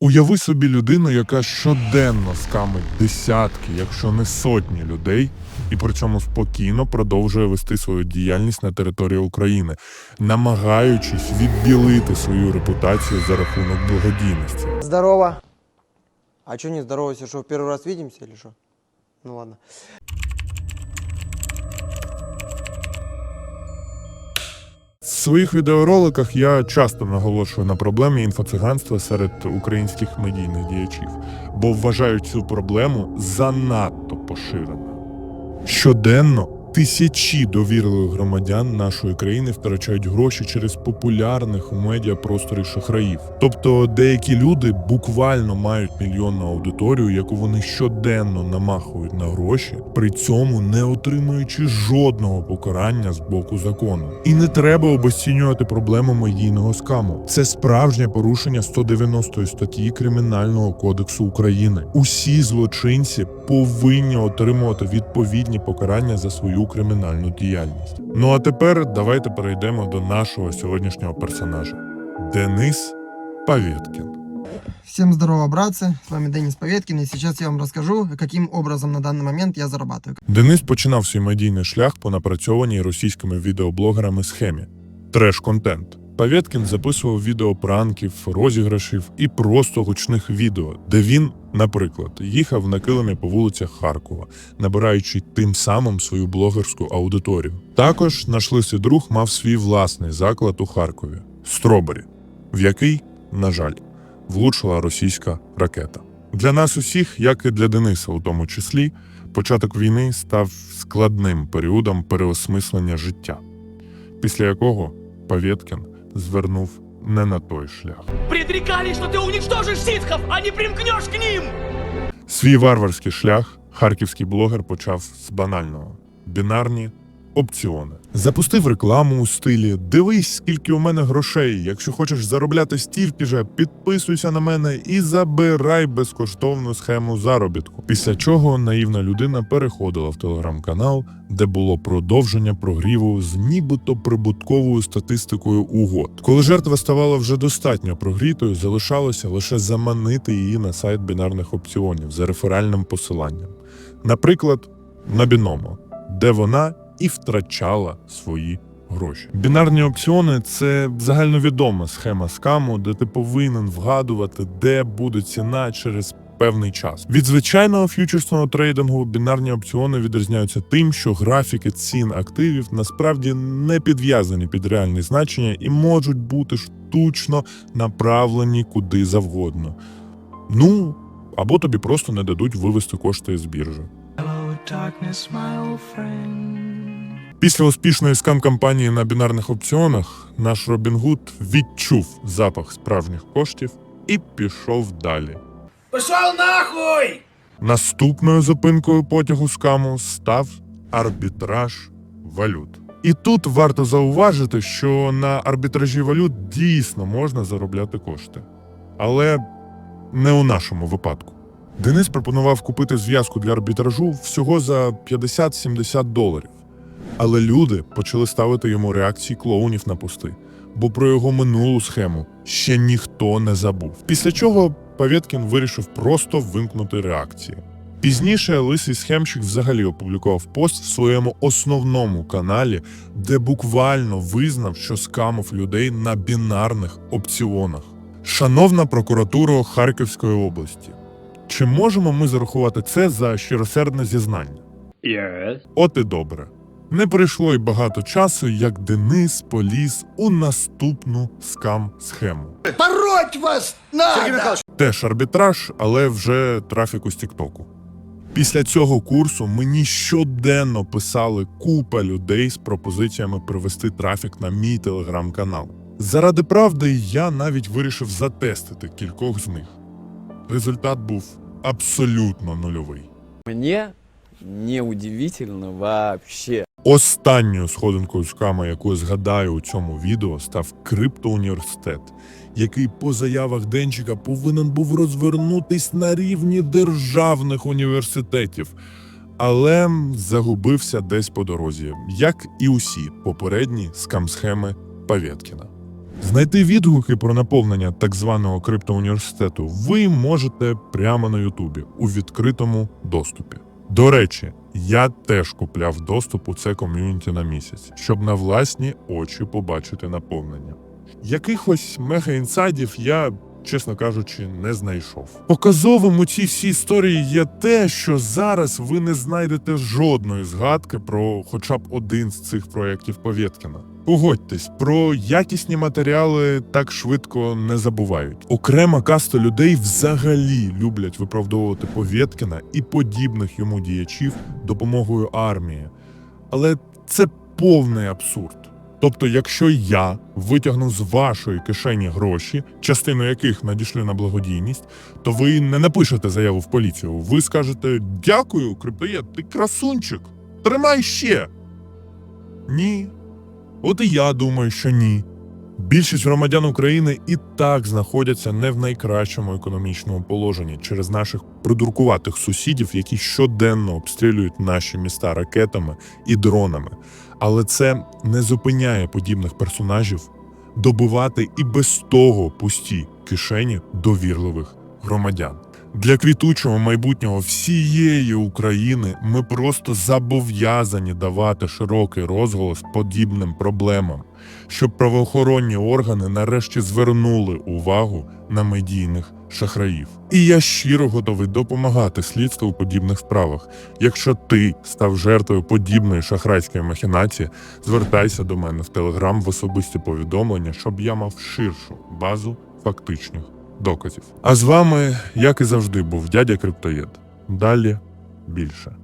Уяви собі людину, яка щоденно скамить десятки, якщо не сотні людей, і при цьому спокійно продовжує вести свою діяльність на території України, намагаючись відбілити свою репутацію за рахунок благодійності. Здорово. А что не здоровайся, что в первый раз видимся или что? Ну ладно. В своїх відеороликах я часто наголошую на проблемі інфоциганства серед українських медійних діячів, бо вважаю цю проблему занадто поширеною. Щоденно тисячі довірливих громадян нашої країни втрачають гроші через популярних у медіапросторі шахраїв. Тобто деякі люди буквально мають мільйонну аудиторію, яку вони щоденно намахують на гроші, при цьому не отримуючи жодного покарання з боку закону. І не треба обесцінювати проблему медійного скаму. Це справжнє порушення 190 статті Кримінального кодексу України. Усі злочинці повинні отримувати відповідні покарання за свою кримінальну діяльність. Ну а тепер давайте перейдемо до нашого сьогоднішнього персонажа Денис Павєткін. Всем здорово, братцы. С вами Денис Поветкин, и сейчас я вам расскажу, каким образом на данный момент я зарабатываю. Денис починав свій медійний шлях по напрацьованій російськими відеоблогерами схемі треш-контент. Павєткін записував відео пранків, розіграшів і просто гучних відео, де він, наприклад, їхав на килимі по вулицях Харкова, набираючи тим самим свою блогерську аудиторію. Також наш лисий друг мав свій власний заклад у Харкові Стробері, в який, на жаль, влучила російська ракета. Для нас усіх, як і для Дениса, у тому числі, початок війни став складним періодом переосмислення життя, після якого Павєткін звернув не на той шлях. Предрікали, що ти унічтожиш сітхов, а не примкнеш к ним! Свій варварський шлях харківський блогер почав з банального бінарні опціони. Запустив рекламу у стилі Дивись, скільки у мене грошей. Якщо хочеш заробляти стільки же, підписуйся на мене і забирай безкоштовну схему заробітку. Після чого наївна людина переходила в телеграм-канал, де було продовження прогріву з нібито прибутковою статистикою угод. Коли жертва ставала вже достатньо прогрітою, залишалося лише заманити її на сайт бінарних опціонів за реферальним посиланням, наприклад, на біномо, де вона і втрачала свої гроші. Бінарні опціони це загальновідома схема скаму, де ти повинен вгадувати, де буде ціна через певний час. Від звичайного ф'ючерсного трейдингу бінарні опціони відрізняються тим, що графіки цін активів насправді не підв'язані під реальні значення і можуть бути штучно направлені куди завгодно. Ну або тобі просто не дадуть вивести кошти з біржі. Darkness, my old friend. Після успішної скам-кампанії на бінарних опціонах наш Робін Гуд відчув запах справжніх коштів і пішов далі. Пошел нахуй! Наступною зупинкою потягу скаму став арбітраж валют. І тут варто зауважити, що на арбітражі валют дійсно можна заробляти кошти. Але не у нашому випадку. Денис пропонував купити зв'язку для арбітражу всього за 50-70 доларів. Але люди почали ставити йому реакції клоунів на пости, бо про його минулу схему ще ніхто не забув. Після чого Павєткін вирішив просто вимкнути реакції. Пізніше лисий схемщик взагалі опублікував пост в своєму основному каналі, де буквально визнав, що скамив людей на бінарних опціонах. Шановна прокуратура Харківської області, чи можемо ми зарахувати це за щиросердне зізнання? Yes. От і добре. Не пройшло й багато часу, як Денис поліз у наступну скам-схему. Пороть вас надо! Теж арбітраж, але вже трафіку з Тіктоку. Після цього курсу мені щоденно писали купа людей з пропозиціями привести трафік на мій телеграм-канал. Заради правди я навіть вирішив затестити кількох з них. Результат був абсолютно нульовий. Мне не удивительно вообще. Останньою сходинкою скама, яку я згадаю у цьому відео, став криптоуніверситет, який по заявах Денчика повинен був розвернутись на рівні державних університетів, але загубився десь по дорозі, як і усі попередні скам-схеми Павєткіна. Знайти відгуки про наповнення так званого криптоуніверситету ви можете прямо на Ютубі у відкритому доступі. До речі, я теж купляв доступ у це ком'юніті на місяць, щоб на власні очі побачити наповнення. Якихось мега-інсайдів я, чесно кажучи, не знайшов. Показовим у цій всій історії є те, що зараз ви не знайдете жодної згадки про хоча б один з цих проєктів Повєткіна. Погодьтесь, про якісні матеріали так швидко не забувають. Окрема каста людей взагалі люблять виправдовувати Повєткіна і подібних йому діячів допомогою армії. Але це повний абсурд. Тобто, якщо я витягну з вашої кишені гроші, частину яких надійшли на благодійність, то ви не напишете заяву в поліцію. Ви скажете дякую, криптоєд, ти красунчик, тримай ще. Ні. От і я думаю, що ні. Більшість громадян України і так знаходяться не в найкращому економічному положенні через наших придуркуватих сусідів, які щоденно обстрілюють наші міста ракетами і дронами. Але це не зупиняє подібних персонажів добивати і без того пусті кишені довірливих громадян. Для квітучого майбутнього всієї України ми просто зобов'язані давати широкий розголос подібним проблемам, щоб правоохоронні органи нарешті звернули увагу на медійних шахраїв. І я щиро готовий допомагати слідству у подібних справах. Якщо ти став жертвою подібної шахрайської махінації, звертайся до мене в телеграм в особисті повідомлення, щоб я мав ширшу базу фактичних доказів. А з вами, як і завжди, був дядя Криптоєд. Далі більше.